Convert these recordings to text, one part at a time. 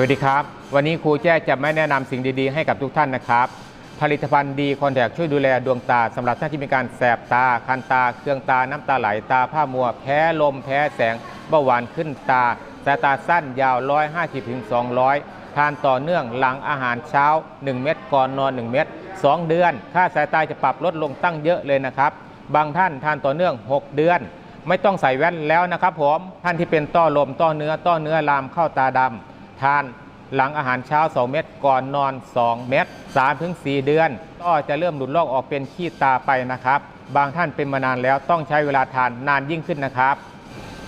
วัสดีครับ วันนี้ครูแจ้จะไม่แนะนำสิ่งดีๆให้กับทุกท่านนะครับ ผลิตภัณฑ์ดีคอนแทคช่วยดูแลดวงตาสำหรับท่านที่มีการแสบตา คันตา เครื่องตาน้ำตาไหลตาผ้ามัว แพ้ลม แพ้แสงเบาหวานขึ้นตาสายตาสั้นยาว 150ถึง200 ทานต่อเนื่องหลังอาหารเช้า 1 เม็ดก่อนนอน 1 เม็ด2 เดือน ค่าสายตาจะปรับลดลงตั้งเยอะเลยนะครับ บางท่านทานต่อเนื่อง 6 เดือน ไม่ต้องใส่แว่นแล้วนะครับผมท่านที่เป็นต้อลมต้อเนื้อต้อเนื้อลามเข้าตาดำ ทานหลังอาหารเช้า 2 เม็ดก่อนนอน 2 เม็ด3ถึง4เดือน ก็จะเริ่มหลุดลอกออกเป็นขี้ตาไปนะครับ บางท่านเป็นมานานแล้วต้องใช้เวลาทานนานยิ่งขึ้นนะครับ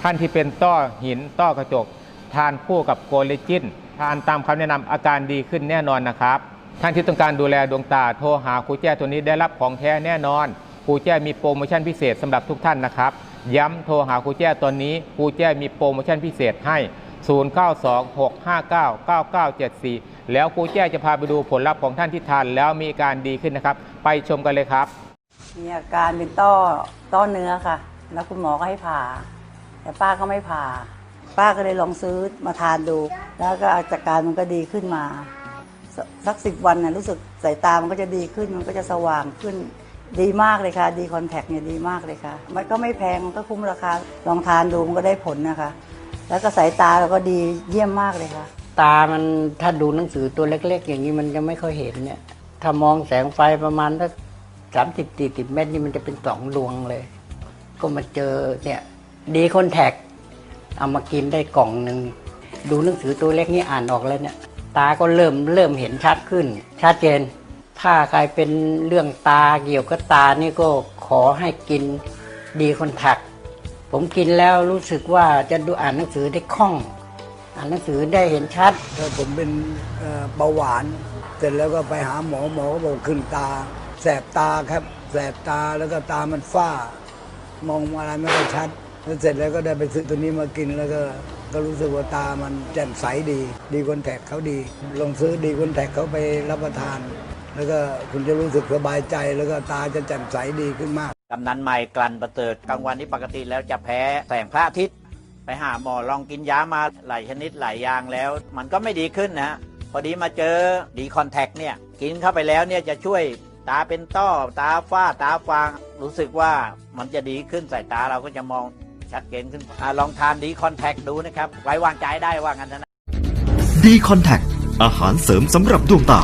ท่านที่เป็นต้อหินต้อกระจก ทานคู่กับโกเลจินทานตามคำแนะนำอาการดีขึ้นแน่นอนนะครับ ท่านที่ต้องการดูแลดวงตาโทรหาครูแจ้ตัวนี้ได้รับของแท้แน่นอนครูแจ้มีโปรโมชั่นพิเศษสำหรับทุกท่านนะครับ ย้ำโทรหาครูแจ้ตอนนี้ครูแจ้มีโปรโมชั่นพิเศษให้ 0926599974 แล้วครูแจ้จะพาไปดูผลลัพธ์ของท่านที่ทานแล้วมีอาการดีขึ้นนะครับ ไปชมกันเลยครับ มีอาการเป็นต้อต้อเนื้อค่ะ แล้วคุณหมอก็ให้ผ่า แต่ป้าก็ไม่ผ่า ป้าก็เลยลองซื้อมาทานดู แล้วก็อาการมันก็ดีขึ้นมาสสักสิบวันนะรู้สึกสายตามันก็จะดีขึ้นมันก็จะสว่างขึ้นดีมากเลยค่ะ ดีคอนแทคเนี่ยดีมากเลยค่ะ มันก็ไม่แพงมันก็คุ้มราคาลองทานดูมันก็ได้ผลนะคะ แล้วก็สายตาเราก็ดีเยี่ยมมากเลยค่ะ ตามันถ้าดูหนังสือตัวเล็ก ๆ อย่างนี้มันจะไม่ค่อยเห็นเนี่ย ถ้ามองแสงไฟประมาณสักสามสิบสี่สิบเมตรนี่มันจะเป็นสองดวงเลย ก็มาเจอเนี่ย ดีคอนแทคเอามากินได้กล่องหนึ่งดูหนังสือตัวเล็กนี่อ่านออกแล้วเนี่ย ตาก็เริ่มเริ่มเห็นชัดขึ้น ชัดเจน ถ้าใครเป็นเรื่องตาเกี่ยวกับตานี่ก็ขอให้กินดีคอนแทค ผมกินแล้วรู้สึกว่าจะดูอ่านหนังสือได้คล่อง อ่านหนังสือได้เห็นชัดถ้าผมเป็นเอ่อเบาหวาน เสร็จแล้วก็ไปหาหมอหมอก็บอกขึ้นตา แสบตาครับ แสบตาแล้วก็ตามันฝ้า มองอะไรไม่ค่อยชัดแล้วเสร็จแล้วก็ได้ไปซื้อตัวนี้มากินแล้วก็ก็รู้สึกว่าตามันแจ่มใสดี ดีคอนแทคเขาดี ลองซื้อดีคอนแทคเขาไปรับประทาน แล้วก็คุณจะรู้สึกสบายใจแล้วก็ตาจะแจ่มใสดีขึ้นมาก กำนันใหม่กลั่นประเสริฐกลางวันนี้ปกติแล้วจะแพ้แสงพระอาทิตย์ ไปหาหมอลองกินยามาหลายชนิดหลายอย่างแล้ว มันก็ไม่ดีขึ้นนะพอดีมาเจอดีคอนแทคเนี่ยกินเข้าไปแล้วเนี่ยจะช่วยตาเป็นต้อตาฝ้าตาฟางรู้สึกว่ามันจะดีขึ้นสายตาเราก็จะมองชัดเจนขึ้นอลองทานดีคอนแทคดูนะครับ ไว้วางใจได้ว่างั้นนะดีคอนแทคอาหารเสริมสำหรับดวงตา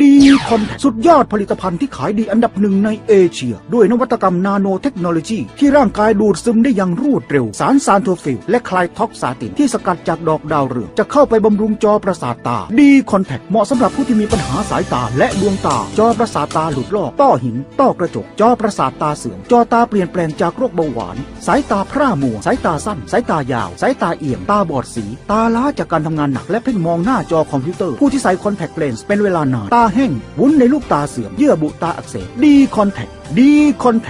ดีคอนสุดยอดผลิตภัณฑ์ที่ขายดีอันดับหนึ่งในเอเชีย ด้วยนวัตกรรมนาโนเทคโนโลยี ที่ร่างกายดูดซึมได้อย่างรวดเร็ว สารซานโทฟิล และคลายท็อกซาติน ที่สกัดจากดอกดาวเรือง จะเข้าไปบำรุงจอประสาทตา ดีคอนแทคเหมาะสำหรับผู้ที่มีปัญหาสายตาและดวงตา จอประสาทตาหลุดลอก ต้อหิน ต้อกระจก จอประสาทตาเสื่อม จอตาเปลี่ยนแปลงจากโรคเบาหวาน สายตาพร่ามัว สายตาสั้น สายตายาว สายตาเอี่ยมตาบอดสี ตาล้าจากการทำงานหนัก และเพ่งมองหน้าจอคอมพิวเตอร์ ผู้ที่ใส่คอนแทคเลนส์เป็นเวลานานตาแห้งวุ้นในลูกตาเสื่อมเยื่อบุตาอักเสบดีคอนแทคดีคอนแทค